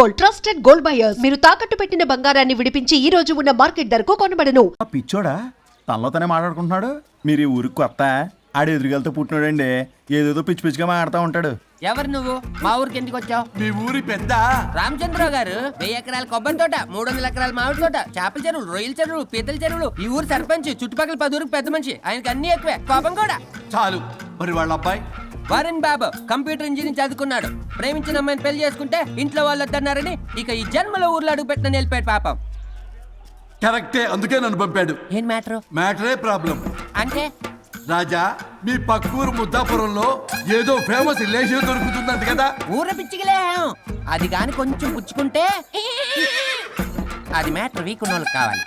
Gold trusted gold buyers మీరు తాకట్టు పెట్టిన బంగారాన్ని విడిపించి ఈ రోజు ఉన్న మార్కెట్ ధరకు కొనబడను. ఆ పిచ్చోడా? తనలో తనే మాట్లాడుకుంటున్నాడు? మీరు ఈ ఊరికి కొత్త? ఆడు ఎదురుగలతో పుట్టినాడండి. ఏదేదో పిచ్చి పిచ్చిగా మాట్లాడుతూ ఉంటాడు. ఎవరు నువ్వు? మా ఊరికి ఎందుకు వచ్చావు? మీ ఊరి పెద్ద. రామచంద్రరావు గారు వెయ్యి ఎకరాల కొబ్బరి తోట మూడు వందల ఎకరాల మామిడి తోట చేపల చెరువులు రొయ్యల చెరువులు పీతల చెరువులు ఈ ఊరు సర్పంచ్ చుట్టుపక్కల పది ఊరికి పెద్ద మనిషి. ఆయనకి అన్ని ఎక్కువే. కోపం కూడా. చాలు. మరి వాళ్ళ అబ్బాయి? వరుణ్ బాబు కంప్యూటర్ ఇంజనీరింగ్ చదువుకున్నాడు. ప్రేమించిన అమ్మాయిని పెళ్ళి చేసుకుంటే ఇంట్లో వాళ్ళు వద్దన్నారని ఇక ఈ జన్మలో ఊర్లో అడుగు పెట్టిన నిలిపాడు పాపం. కరెక్టే అందుకే నన్ను పంపాడు. ఏం మ్యాటర్? మ్యాటరే ప్రాబ్లం. అంటే? రాజా మీ పక్కూరు ముద్దాపురంలో ఏదో ఫేమస్ రిలేషన్ దొరుకుతుందంట కదా. ఊర పిచ్చికిలే. అది గాని కొంచెం పుచ్చుకుంటే అది మ్యాటర్ వీక్ ఉన్న వాళ్ళకి కావాలి.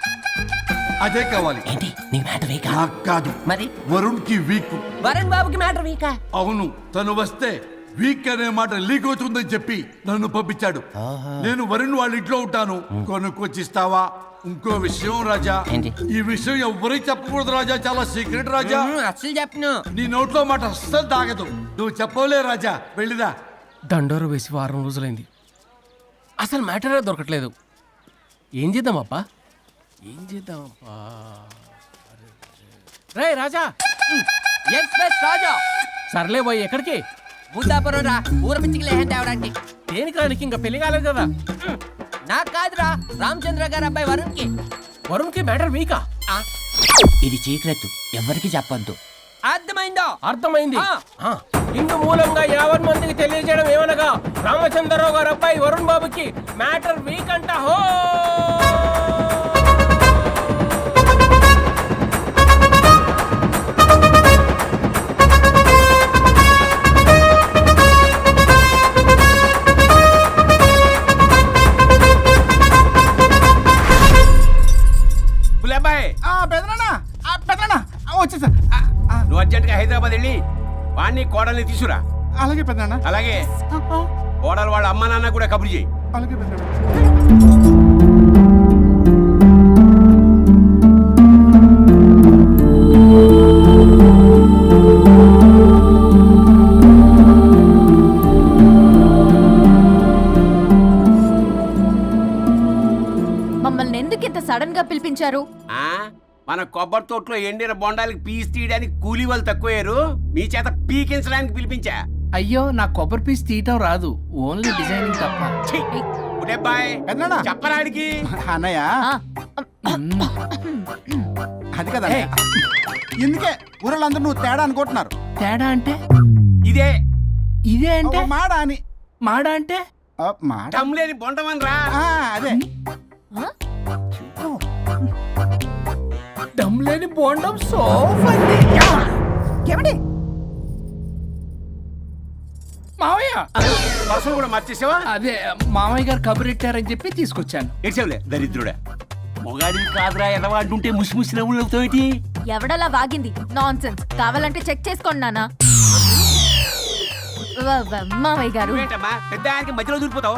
అదే కావాలి. ఏంటి? నీ మ్యాటర్ వీకా? నాకు కాదు. మరి? వరుణ్కి వీక్. వరుణ్ బాబుకి మ్యాటర్ వీకా? అవును తను వస్తే వీక్ అనే మాట లీక్ అవుతుందని చెప్పి నన్ను పంపించాడు. నేను వరుణ్ వాళ్ళ ఇంట్లో ఉంటాను. కొనుక్కొచ్చిస్తావా? ఇంకో విషయం రాజా? ఈ విషయం ఎవరికి చెప్పకూడదు రాజా. చాలా సీక్రెట్ రాజా. అస్సలు చెప్పను. నీ నోట్లో మాట అస్సలు తాగదు. నువ్వు చెప్పవలే రాజా. వెళ్ళిదా దండోరు వేసి వారం రోజులైంది. అసలు మ్యాటరే దొరకట్లేదు. ఏం చేద్దామప్పా ఏం చేద్దామప్పా రే రాజా! ఎక్స్ప్రెస్ రాజా! సర్లే పోయి ఎక్కడికి? బుద్ధాపురం రా. ఊర పిచ్చికిలే తేవడానికి. దేనికి రానికి? ఇంకా పెళ్ళి కాలేదు కదా. నాకు కాదురా. రామచంద్ర గారు అబ్బాయి వరుణ్కి వరుణ్కి మ్యాటర్ వీకా? ఇది చీకరెత్తు. ఎవరికి చెప్పొద్దు. అర్థమైందో? అర్థమైంది. ఇందు మూలంగా యావన్ మందికి తెలియజేయడం ఏమనగా రామచంద్రరావు గారు అబ్బాయి వరుణ్ బాబుకి మ్యాటర్ వీక్ అంట హో! కోడల్ని తీసుకురా. అలాగే పెదనా అలాగే. కోడలు వాళ్ళ అమ్మ నాన్న కూడా కబురు చేయి. అలాగే పెదనా మమ్మల్ని ఎందుకు ఇంత సడన్గా పిలిపించారు? ఆ? మన కొబ్బరి తోటలో ఎండిన బొండాలకి పీస్ తీయడానికి కూలీ వాళ్ళు తక్కువయ్యారు. మీ చేత పీకించడానికి పిలిపించా. అయ్యో నా కొబ్బరి పీస్ తీయటం రాదు. ఓన్లీ డిజైనింగ్ తప్ప. చెప్పరాడికి అన్నయ్య. ఆ, అది కదా ఇందుకే ఊరలందరూ నువ్వు తేడా అనుకుంటున్నారు. తేడా అంటే? ఇదే. ఇదే అంటే? మాడ అని. మాడ అంటే? ఆ, మాడ? బొండమని రా. ఆ, అదే. లేని బోండం సోఫ్ అండి. ఏమండి? మావయ్య! పర్సలు కూడా మర్చేసావా? అదే మామయ్య గారు కబురెట్టారని చెప్పి తీసుకొచ్చాను. ఏడ్చావులే దరిద్రుడా. మొగాడివి కాదురా ఎదవా అంటుంటే ముసి ముసి నవ్వులు అవుతావేటి ఎవడలా వాగింది? నాన్ సెన్స్ కావాలంటే చెక్ చేసుకోండి వ- మావయ్య గారు నువ్వేంటమ్మా పెద్ద ఆయనకి మధ్యలో దూరిపోతావు?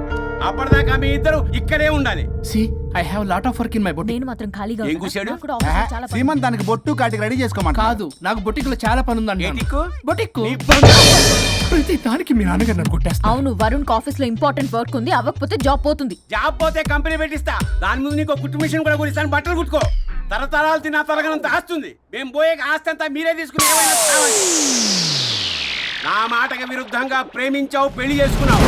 అప్పటిదాకా మీ ఇద్దరు ఇక్కడే ఉండాలి see I have lot of work in my boutique నేను మాత్రం ఖాళీగా ఏం ఉన్నానా? కూశాడు? నాకు కూడా ఆఫీస్లో చాలా పని. సీమంత్ దానికి బొట్టు కాటికి రెడీ చేసుకోమంట కాదు నాకు బొటిక్లో చాలా పని ఉందండి ఏటిక్కు? బొటిక్ నీ. ప్రతి దానికి మీ నాన్నగారు నన్ను కొట్టేస్తా అవును వరుణ్ ఆఫీస్లో ఇంపార్టెంట్ వర్క్ ఉంది అవ్వకపోతే జాబ్ పోతుంది జాబ్ పోతే కంపెనీ పెట్టిస్తా దాని ముందు నీకు కుట్టు మిషన్ కూడా కురిస్తాను బట్టలు కుట్టుకో తరతరాలు తిన్న తరగనంత ఆస్తుంది మేము పోయే ఆస్తి అంతా మీరే తీసుకుని ఏమైనా కావాలి. నా మాటకి విరుద్ధంగా ప్రేమించావు పెళ్ళి చేసుకున్నావు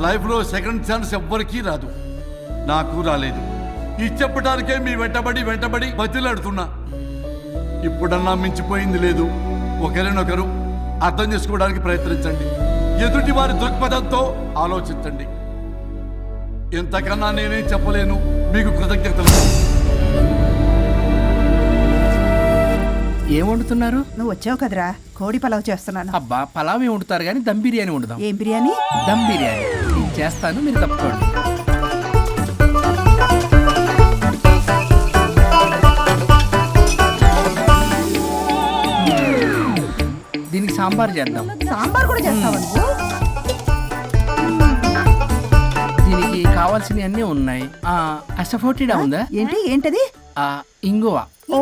లైఫ్లో సెకండ్ ఛాన్స్ ఎవ్వరికీ రాదు. నాకు రాలేదు. ఈ చెప్పడానికే మీ వెంటబడి వెంటబడి బతిలాడుతున్నా. ఇప్పుడన్నా మించిపోయింది లేదు. ఒకరినొకరు అర్థం చేసుకోవడానికి ప్రయత్నించండి. ఎదుటి వారి దృక్పథంతో ఆలోచించండి. ఎంతకన్నా నేనేం చెప్పలేను. మీకు కృతజ్ఞతలు. ఏం వండుతున్నారు? నువ్వు వచ్చావు కదరా. కోడి పలావ్ చేస్తున్నాను. అబ్బా పలావ్ ఏం వండుతారు కానీ దమ్ బిర్యానీ వండుదాం. ఏం బిర్యానీ? దమ్ బిర్యానీ. చేస్తాను మీరు తప్పుకోండి. దీనికి సాంబార్ చేద్దాం. సాంబార్ కూడా చేస్తావా నువ్వు? దీనికి కావాల్సినవి అన్నీ ఉన్నాయి. అసఫోటిడా ఉందా? ఏంటి ఏంటది? ఆ, ఇంగువ. ఓ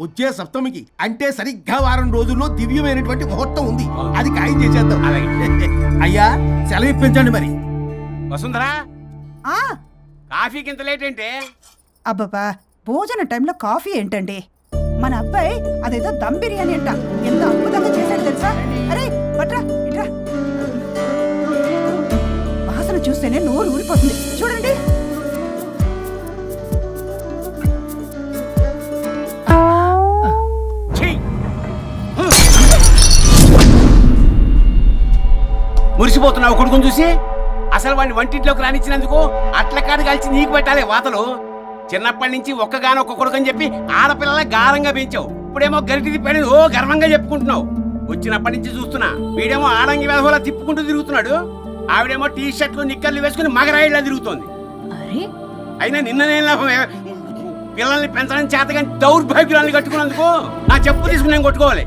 వచ్చే సప్తమికి అంటే సరిగ్గా వారం రోజుల్లో దివ్యమైనటువంటి ముహూర్తం ఉంది. అది ఖాయం చేసేద్దాం. అయ్యా సెలవు ఇప్పించండి మరి. వసుంధరా? ఆ! కాఫీకి ఇంత లేట్ ఏంటి? అబ్బబ్బా భోజన టైంలో కాఫీ ఏంటండి? మన అబ్బాయి అదేదో దమ్ బిర్యానీ అంట. ఎంత అద్భుతంగా చేశాడు తెలుసా? అరే పట్రా ఇట్రా. వాసన చూస్తేనే నోరు ఊరిపోతుంది. చూడండి. మురిసిపోతున్నావు కొడుకుని చూసి? అసలు వాడిని వంటింట్లోకి రానిచ్చినందుకు అట్ల కాడు కలిసి నీకు పెట్టాలి వాతలు. చిన్నప్పటి నుంచి ఒక్కగానొక్క కొడుకు అని చెప్పి ఆడపిల్లల గారంగా పెంచావు. ఇప్పుడేమో గరిటి తిప్పాడని ఓ గర్వంగా చెప్పుకుంటున్నావు. వచ్చినప్పటి నుంచి చూస్తున్నా వీడేమో ఆడంగి వెధవలా తిప్పుకుంటూ తిరుగుతున్నాడు. ఆవిడేమో టీ షర్ట్లు నిక్కర్లు వేసుకుని మగరాయిలా తిరుగుతోంది. అయినా నిన్ననేం లాభం పిల్లల్ని పెంచడం చేతగాని దౌర్భాగ్యురాన్ని కట్టుకున్నందుకు నా చెప్పు తీసుకుని నేను కొట్టుకోవాలి.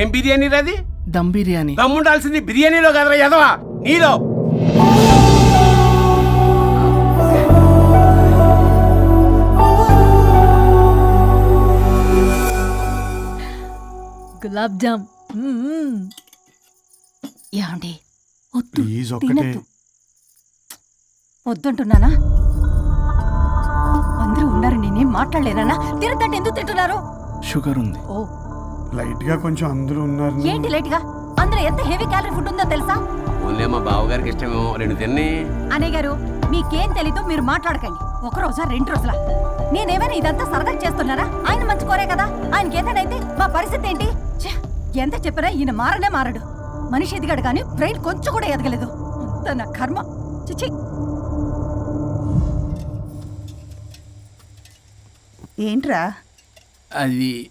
ఏం బిర్యానీ రది దమ్ బిర్యానీ. దమ్ముండాల్సింది బిర్యానీలో కదరా ఎదవా నీలో. గులాబ్ జామ్. ఏమండి? వద్దు ప్లీజ్ ఒక్కటే. తినద్దు. వద్దంటున్నానా? అందరూ ఉన్నారు నేనేం మాట్లాడలేనా తినద్దంటే ఎందుకు తింటున్నారు? షుగర్ ఉంది. ఓ లైట్గా కొంచెం అందరూ ఉన్నారు. ఏంటి లేట్గా అందులో ఎంత హెవీ క్యాలరీ ఫుడ్ ఉందో తెలుసా? ఓన్లే మా బావగారికి ఇష్టమేమో రెండు తిన్ని. అన్నయ్య గారు మీకేం తెలీదో మీరు మాట్లాడకండి. ఒక రోజా రెండు రోజుల? నేనేమైనా ఇదంతా సరదా చేస్తున్నారా? ఆయన మంచి కోరే కదా? ఆయనకి ఏదైతే మా పరిస్థితి ఏంటి? ఛే, ఎంత చెప్పినా ఈయన మారనే మారడు. మనిషి ఎదిగాడు కానీ బ్రెయిన్ కొంచెం కూడా ఎదగలేదు. అంత నా కర్మ. చిచి ఏంట్రా? అది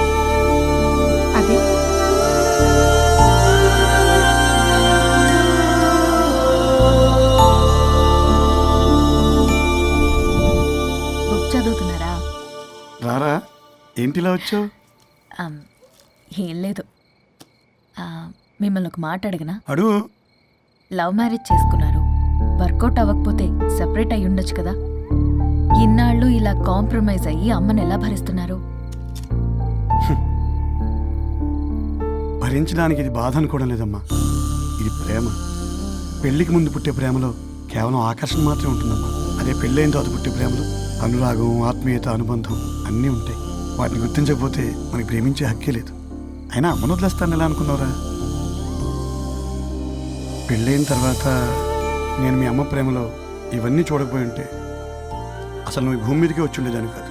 చదువుతున్నారా? రారా ఏంటిలా వచ్చావు? ఏం లేదు. ఆ, మిమ్మల్ని ఒక మాట అడిగినా? అడుగు. లవ్ మ్యారేజ్ చేసుకున్నారు. వర్కౌట్ అవ్వకపోతే సెపరేట్ అయి ఉండొచ్చు కదా? ఇన్నాళ్ళు ఇలా కాంప్రమైజ్ అయ్యి అమ్మని ఎలా భరిస్తున్నారు? భరించడానికి ఇది బాధ అనుకోవడం లేదమ్మా. ఇది ప్రేమ. పెళ్ళికి ముందు పుట్టే ప్రేమలో కేవలం ఆకర్షణ మాత్రమే ఉంటుందమ్మా. అదే పెళ్ళైన తర్వాత పుట్టే ప్రేమలు అనురాగం ఆత్మీయత అనుబంధం అన్నీ ఉంటాయి. వాటిని గుర్తించకపోతే మనకి ప్రేమించే హక్కే లేదు. అయినా అమ్మను వదిలేస్తాను ఎలా అనుకున్నావురా? పెళ్ళైన తర్వాత నేను మీ అమ్మ ప్రేమలో ఇవన్నీ చూడకపోయి ఉంటే అసలు నువ్వు భూమి మీదకే వచ్చి ఉండేదాన్ని కాదు.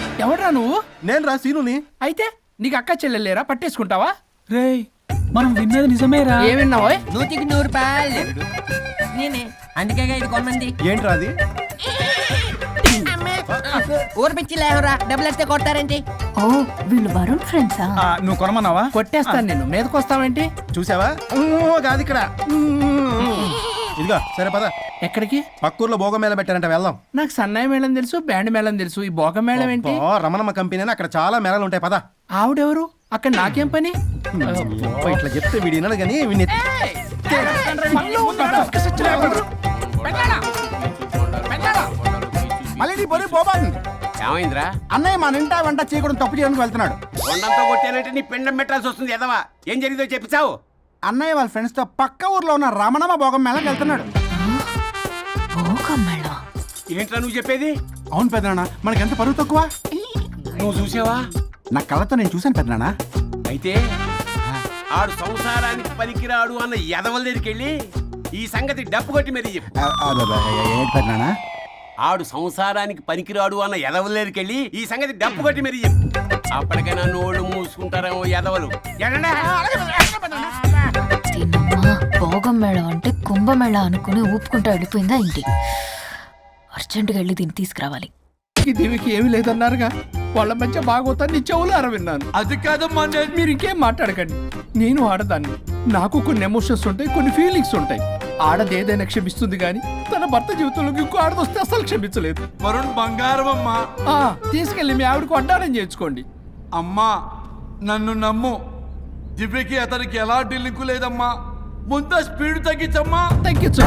ఎవడ్రా నువ్వు? నేను రా సీనుని. అయితే నీకు అక్క చెల్లెలేరా పట్టేసుకుంటావా? రేయ్ మనం విన్నది నిజమేరా. ఏం విన్నావో నూతికి నూరు రూపాయలు నేనే. అందుకే ఇది కొమ్మంది. ఏంట్రా అది? ఊరు పిచ్చి లేవరా? డబ్బులు వస్తే కొడతారేంటి? ఓ వీళ్ళు వరుణ్ ఫ్రెండ్సా? ఆ, నువ్వు కొనమన్నావా? కొట్టేస్తాను నేను మీదకొస్తావేంటి చూసావా? ఊ, కాదు ఇక్కడ. ఊ, ఇదిగో సరే పద. ఎక్కడికి? పక్కూర్లో భోగం మేళ పెట్టారంట వెళ్దాం. నాకు సన్నాయి మేళం తెలుసు బ్యాండ్ మేళం తెలుసు ఈ బోగ మేళం ఏంటి? అబ్బా, రమణమ్మ కంపెనీ అని అక్కడ చాలా మేళలు ఉంటాయి పద. ఆవిడెవరు? అక్కడ నాకేం పని? అబ్బా, ఇట్లా చెప్తే వీడి వినడు కానీ వీడిని మళ్ళీ నీ పొరి పోబాన్ ఏమైందిరా? అన్నయ్య మా నింటా వెంట చేయకూడదు తప్పు చేయడానికి వెళ్తున్నాడు. కొండంతో కొట్టానంటే నీ పిండం పెట్టాల్సి వస్తుంది ఎదవా? ఏం జరిగిందో చెప్పిచావు అన్నయ్య వాళ్ళ ఫ్రెండ్స్తో పక్క ఊర్లో ఉన్న రమణమ్మ భోగం మేళకి వెళ్తున్నాడు. ఏంట్రా నువ్వు చెప్పేది? అవును పెద్దనాన్న మనకి ఎంత పరువు తక్కువ? నువ్వు చూసావా? నా కళ్ళతో నేను చూశాను పెద్దనాన్న. అయితే ఆడు సంసారానికి పనికిరాడు అన్న ఎదవల దగ్గరికి వెళ్ళి ఈ సంగతి డప్పు కొట్టి మరీ చెప్పు. ఆడు సంసారానికి పనికిరాడు అన్న ఎదవల దగ్గరికి వెళ్ళి ఈ సంగతి డప్పు కొట్టి మరీ చెప్పు. అప్పటికైనా నోళ్ళు మూసుకుంటారేమో ఎదవలు భోగం మేళం అంటే కుంభమేళ అనుకుని ఊపుకుంటూ వెళ్ళిపోయిందా ఏంటి అర్జెంటుగా వెళ్ళి దీన్ని తీసుకురావాలి. ఈ దేవికి ఏమీ లేదన్నారుగా. వాళ్ళ మధ్య బాగోతాన్ని చెవులు అరవిన్నాను అది కాదమ్మా మీరు ఇంకేం మాట్లాడకండి. నేను ఆడదాన్ని. నాకు కొన్ని ఎమోషన్స్ ఉంటాయి కొన్ని ఫీలింగ్స్ ఉంటాయి. ఆడది ఏదైనా క్షమిస్తుంది కానీ తన భర్త జీవితంలోకి ఇంకో ఆడదొస్తే అసలు క్షమించలేదు. వరుణ్ బంగారం అమ్మా ఆ, తీసుకెళ్ళి మీ ఆవిడకు వడ్డానం చేయించుకోండి. అమ్మా నన్ను నమ్ము. దివ్యకి అతనికి ఎలాంటి లింకు లేదమ్మా. ముందు స్పీడ్ తగ్గించమ్మా. తగ్గించు.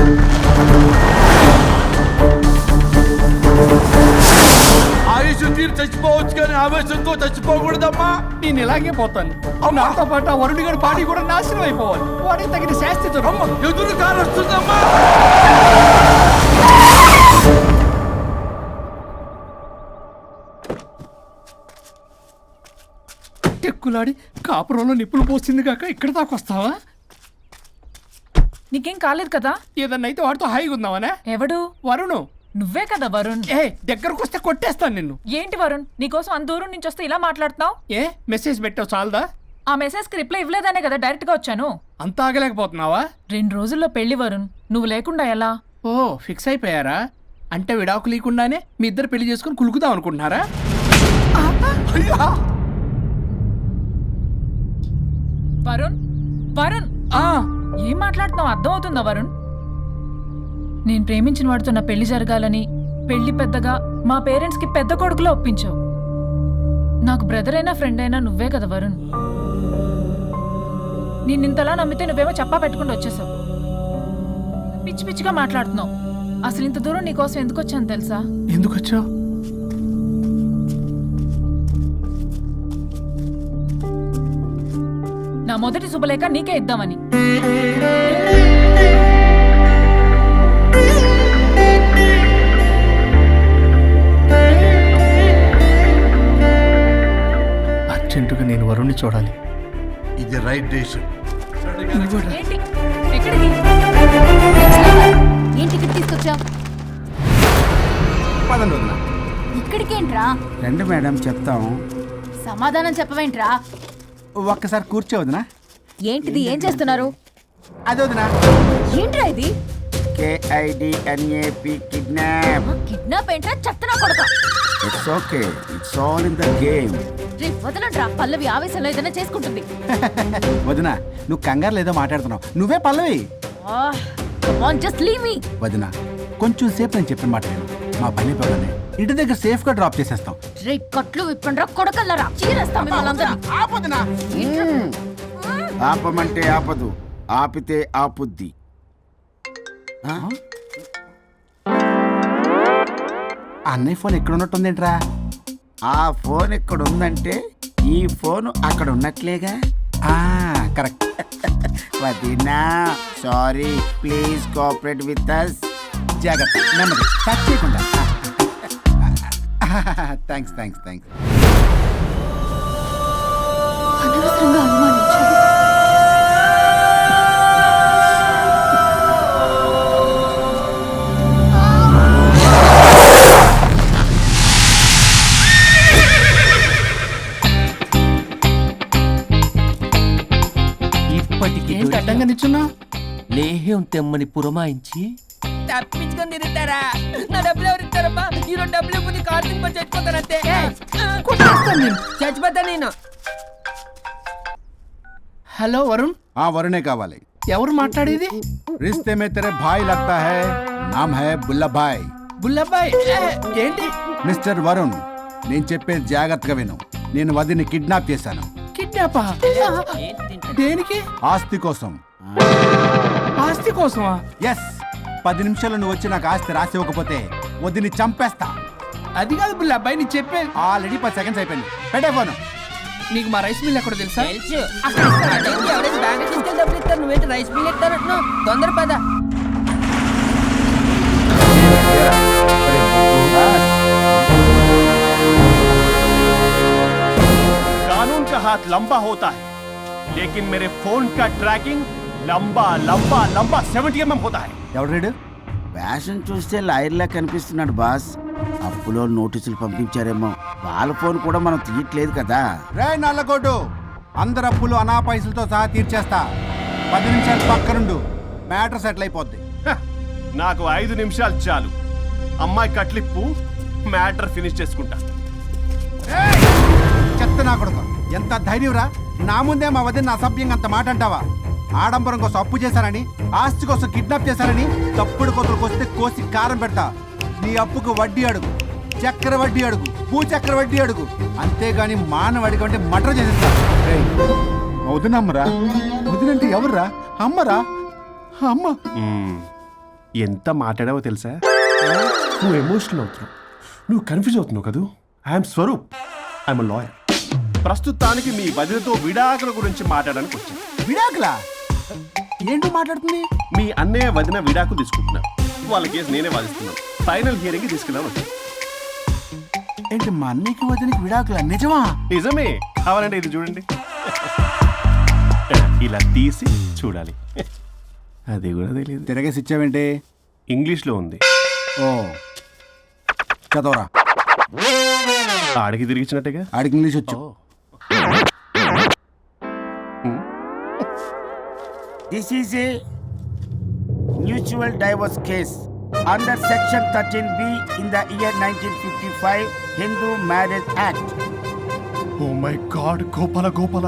ఆవేశం తీరు చచ్చిపోవచ్చు కానీ ఆవేశంతో చచ్చిపోకూడదమ్మా. నేను ఇలాగే పోతాను. నాతో పాటు ఆ వరుడి గారి బాడీ కూడా నాశనం అయిపోవాలి. వాడికి తగిన శాస్తి. ఎదురు కారు వస్తుందమ్మా టెక్కులాడి కాపురంలో నిప్పులు పోసింది కాక ఇక్కడ దాకా వస్తావా? నీకేం కాలేదు కదా? ఏదన్నా అయితే వాడితో హాయిగా ఉందామనే? ఎవడు? వరుణు. నువ్వే కదా వరుణ్. ఏ దగ్గరకు వస్తే కొట్టేస్తాను నిన్ను. ఏంటి వరుణ్? నీకోసం అంత దూరం నుంచి వస్తే ఇలా మాట్లాడుతున్నావు? ఏ మెసేజ్ పెట్టావు చాలదా? ఆ మెసేజ్కి రిప్లై ఇవ్వలేదనే కదా డైరెక్ట్గా వచ్చాను. అంత ఆగలేకపోతున్నావా? రెండు రోజుల్లో పెళ్ళి వరుణ్. నువ్వు లేకుండా ఎలా? ఓ ఫిక్స్ అయిపోయారా? అంటే విడాకు లేకుండానే మీ ఇద్దరు పెళ్ళి చేసుకుని కులుకుదాం అనుకుంటున్నారా? వరుణ్? వరుణ్? ఆ, ఏం మాట్లాడుతున్నావు? అర్థం అవుతుందా వరుణ్? నేను ప్రేమించిన వాడితో నా పెళ్ళి జరగాలని పెళ్ళి పెద్దగా మా పేరెంట్స్కి పెద్ద కొడుకులో ఒప్పించావు. నాకు బ్రదర్ అయినా ఫ్రెండ్ అయినా నువ్వే కదా వరుణ్. నేను ఇంతలా నమ్మితే నువ్వేమో చెప్పా పెట్టుకుంటూ వచ్చేసావు. పిచ్చి పిచ్చిగా మాట్లాడుతున్నావు. అసలు ఇంత దూరం నీకోసం ఎందుకు వచ్చాను తెలుసా? ఎందుకు వచ్చావు? నా మొదటి శుభలేఖ నీకే ఇద్దామని. వరుణ్ణి చూడాలి. ఇది రైట్ డేషన్ ఏంటి? ఎక్కడికి? ఏంటి ఇక్కడ తీసుకొచ్చా పదండి వదినా. ఇక్కడికేంట్రా? రండి మేడం చెప్తాం. సమాధానం చెప్పవేంట్రా? ఒక్కసారి కూర్చోవద్దునా ఏంటిది? ఏం చేస్తున్నారు? అది వదినా. ఏంట్రా ఇది? KIDNAP kidnap. కిడ్నాప్ ఏంట్రా? చెత్తనా కొడక it's okay it's all in the game రే వదలంట్రా పల్లవి ఆవేశంలో ఏదైనా చేసుకుంటుంది. వదినా నువ్వు కంగారు లేదో మాట్లాడుతున్నావు. నువ్వే పల్లవి. జస్ట్ లీవ్ మీ వదినా కొంచెం సేపు నేను చెప్పిన మాట విను. మా పని పగలనే ఇంటి దగ్గర సేఫ్గా డ్రాప్ చేసేస్తాం. రే కట్లు విప్పండ్రా కొడకల్లరా. చీరేస్తాం మిమ్మల్ని అందరినీ. ఆపమంటే ఆపదు ఆపితే ఆపుద్ది. అన్నయ్య ఫోన్ ఎక్కడ ఉన్నట్టుందేంట్రా ఆ ఫోన్ ఎక్కడ ఉందంటే ఈ ఫోన్ అక్కడ ఉన్నట్లేగా ఆ కరెక్ట్. వదినా sorry please cooperate with us జాగ్రత్త నెమ్మది టచ్ చేయకుండా. థ్యాంక్స్ థ్యాంక్స్ థ్యాంక్స్ అనవసరంగా అనుమానించాను తెమ్మని పురమాయించి? తప్పించుకొని నా డబ్బులు ఎవరు ఇస్తారమ్మా? ఈ రెండు డబ్బులు కార్తీక్ పని నేను. హలో వరుణ్. ఆ వరుణే కావాలి. ఎవరు మాట్లాడేది? రిస్తే మే తెరే భాయ్ లగ్తా హై. నామ్ హై బుల్లభాయ్. బుల్లభాయ్. ఏంటి? మిస్టర్ వరుణ్ నేను చెప్పేది జాగ్రత్తగా విను. నేను వదిని కిడ్నాప్ చేశాను. కిడ్నాపా? దేనికి? ఆస్తి కోసం. ఆస్తి కోసమా ఎస్ పది నిమిషాలు నువ్వు వచ్చి నాకు ఆస్తి రాసి ఇవ్వకపోతే వదిని చంపేస్తా అది కాదు బుల్లబ్బాయ్ నీ చెప్పే ఆల్రెడీ పది సెకండ్స్ అయిపోయింది పెట్టే ఫోను నీకు మా రైస్ మిల్ ఎక్కడ తెలుసా తెలుసు ఆ టైంకి ఎవరైనా బ్యాంక్ తీసుకెళ్ళి డబ్బులు ఇస్తారు నువ్వేంటి రైస్ బిల్ ఇస్తారంటున్నావు తొందర పద कानून का हाथ लंबा होता है लेकिन मेरे फोन का ट्रैकिंग లంబా లంబా లంబా సెవెంటీ ఎంఎం హోదా హై ఫ్యాషన్ చూస్తే లాయర్లా కనిపిస్తున్నాడు బాస్. అప్పులో నోటీసులు పంపించారేమో. వాళ్ళ ఫోన్ కూడా మనం తీయట్లేదు కదా. రే నల్లకోటు అందరు అప్పులు అనా పైసలతో సహా తీర్చేస్తా. పది నిమిషాలు పక్కనుండు మ్యాటర్ సెటిల్ అయిపోద్ది. నాకు ఐదు నిమిషాలు చాలు. అమ్మాయి కట్లిప్పు మ్యాటర్ ఫినిష్ చేసుకుంటా. చెత్త నా కొడుకు. ఎంత ధైర్యంరా నా ముందే మా వదిన అసభ్యంగా అంత మాట అంటావా? ఆడంబరం కోసం అప్పు చేశారని ఆస్తి కోసం కిడ్నాప్ చేశారని తప్పుడు కొతులకు వస్తే కోసి కారం పెడతా. నీ అప్పుకు వడ్డీ అడుగు. చక్కెర వడ్డీ అడుగు. భూ చక్కెర వడ్డీ అడుగు. అంతేగాని మానవ అడిగి అంటే మటర్ చేసేస్తా. వదినమ్మరా? వదినంటే ఎవర్రా? అమ్మరా? అమ్మ. మ్మ్. ఎంత మాట్లాడావో తెలుసా? నువ్వు ఎమోషనల్ అవుతున్నావు. నువ్వు కన్ఫ్యూజ్ అవుతున్నావు కదూ? ఐఎమ్ స్వరూప్ ఐఎమ్ లాయర్ ప్రస్తుతానికి మీ వదినతో విడాకుల గురించి మాట్లాడడానికి వచ్చాను. విడాకులా? ఏంటో మాట్లాడుతుంది? మీ అన్నయ్య వదిన విడాకులు తీసుకుంటున్నారు వాళ్ళ కేసు నేనే వాదిస్తున్నాను. ఫైనల్ హియరింగ్ తీసుకెళ్ళాను వచ్చాను ఏంటి మా అన్నయ్యకి వదినకి విడాకులా? నిజమా? నిజమే. కావాలంటే ఇది చూడండి. ఇలా తీసి చూడాలి. అది కూడా తెలియదు తిరగేసి ఇచ్చావేంటి? ఇంగ్లీష్లో ఉంది. ఓ. చదవరా. ఆడికి తిరిగిచ్చినట్టుగా ఆడికి ఇంగ్లీష్ వచ్చు. Divorce case under section thirteen B in the year nineteen fifty five Hindu marriage act oh my god Gopala Gopala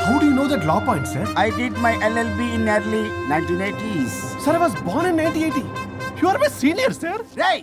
how do you know that law point sir I did my LLB in early nineteen eighties sir I was born in 1980 you are my senior sir రేయ్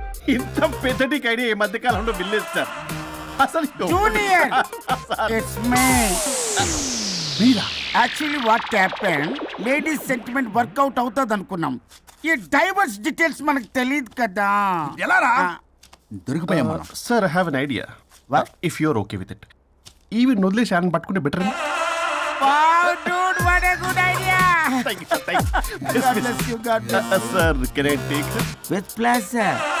ఇంత పెద్దటికి idea ఈ మధ్య కాలంలో sir అసలు ఎవరు- junior sir, it's me Meera? Actually what happen ladies sentiment work out అవుతుంది అనుకున్నాం. ఈ డైవర్స్ డీటెయిల్స్ మనకు తెలియదు కదా. ఎలా రా దొరికిపోయాం మనం. Sir I have an idea? If you're okay with it ఈవిని వదిలేసి ఆయన పట్టుకుంటే better I take With pleasure.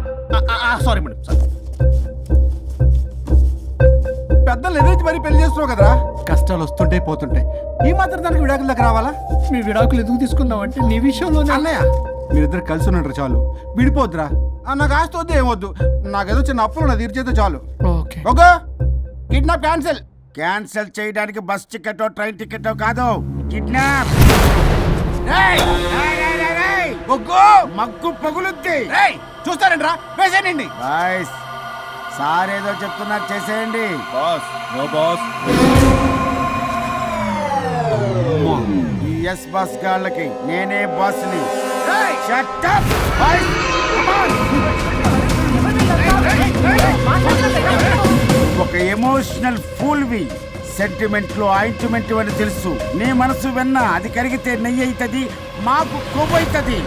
Sorry madam sorry పెద్దలు ఎదురు మరి పెళ్ళి చేస్తున్నావు కదరా? కష్టాలు వస్తుంటాయి పోతుంటాయి. ఈ మాత్రం దానికి విడాకుల దగ్గర రావాలా? మీ విడాకులు ఎందుకు తీసుకున్నావు అంటే నీ విషయంలోనే. అన్నయ్య మీరిద్దరు కలిసి ఉన్నట్టు చాలు. విడిపోద్దురా. నాకు ఆస్తి వద్దు ఏమొద్దు నాకేదో చిన్న అప్పులు నా తీర్చేదో చాలు. Okay. Okay kidnap cancel. Cancel చేయడానికి బస్ టికెట్ ట్రైన్ టికెట్ కాదు. కిడ్నాప్. మగ్గు పగులుద్ది. చూస్తారంట్రా వేసేయండి. బాయ్స్ సార్ ఏదో చెప్తున్నారు చేసేయండి. Boss no boss. ఈ ఎస్ బస్ గాళ్ళకి నేనే బాస్ని. on. ఒక ఎమోషనల్ ఫూల్వి సెంటిమెంట్లో ఆయింట్మెంట్ అని తెలుసు. నీ మనసు వెన్న అది కరిగితే నెయ్యి అవుతుంది మాకు కొవ్వు అవుతుంది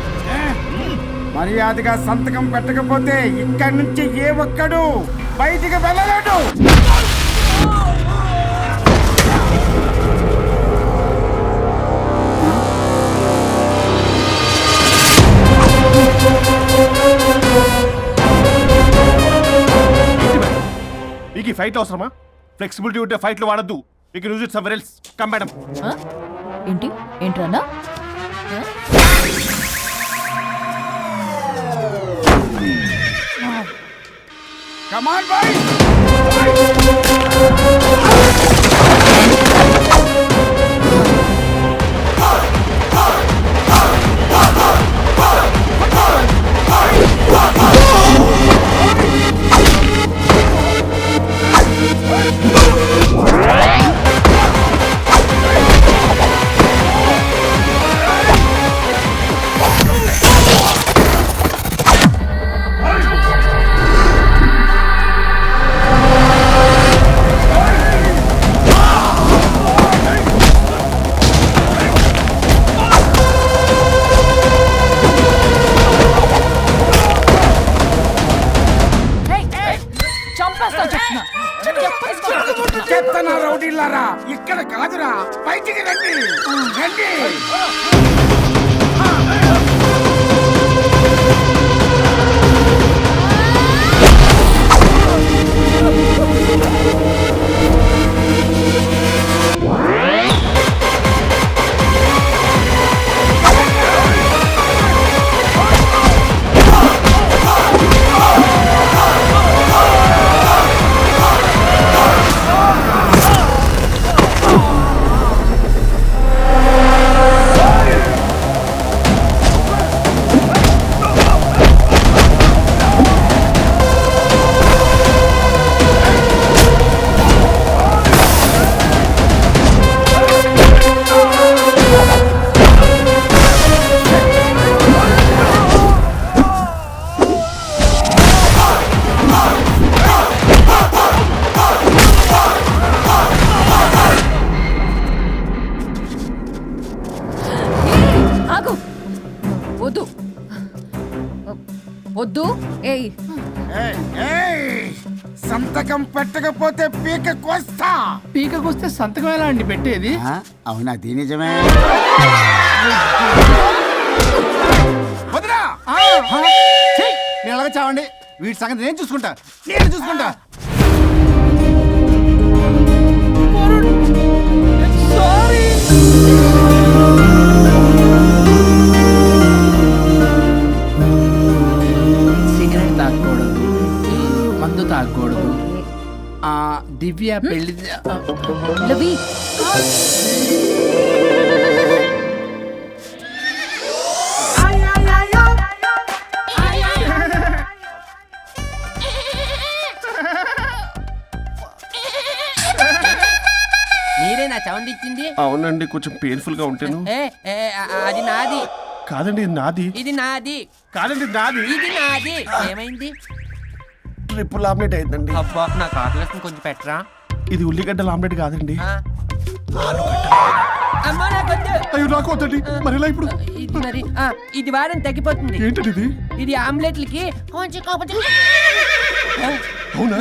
మర్యాదగా సంతకం పెట్టకపోతే ఇక్కడి నుంచి ఏ ఒక్కడు బయటికి వెళ్ళలేడు. మీకు ఈ ఫైట్ అవసరమా? ఫ్లెక్సిబిలిటీ ఉంటే ఫైట్లు వాడద్దు. మీకు use it somewhere else come madam ఏంటి? ఏంట్రన్నా కమాన్ బాయ్ చెప్తున్నా. రౌడీలారా ఇక్కడ కాదురా. బయటికి రండి. రండి. పీక కోస్తా సంతకం ఎలా అండి పెట్టేది? అవునా అది నిజమే. వదినా ఛీ, నేను ఎలాగ చావండి. వీటి సంగతి నేను చూసుకుంటా. నేను చూసుకుంటా. దివ్య పెళ్ళి లవి సౌండ్ ఇచ్చింది? అవునండి కొంచెం పెయిన్ఫుల్గా ఉంటాను. ఏ ఏ, ఆ, అది నాది. కాదండి ఇది నాది. ఇది నాది. కాదండి ఇది నాది. ఇది నాది. ఏమైంది? ట్రిపుల్ ఆమ్లెట్ అయిందండి అబ్బా నాకు ఆకలిస్తుంది కొంచెం పెట్టరా? ఇది ఉల్లిగడ్డల ఆమ్లెట్ కాదండి. అయ్యో నాకు వద్దండి. మరి ఇలా ఇప్పుడు? ఇది మరి ఆ, ఇది వారం తగ్గిపోతుంది. ఏంటది ఇది? ఇది ఆమ్లెట్లకి కొంచెం కాకపోతే అవునా?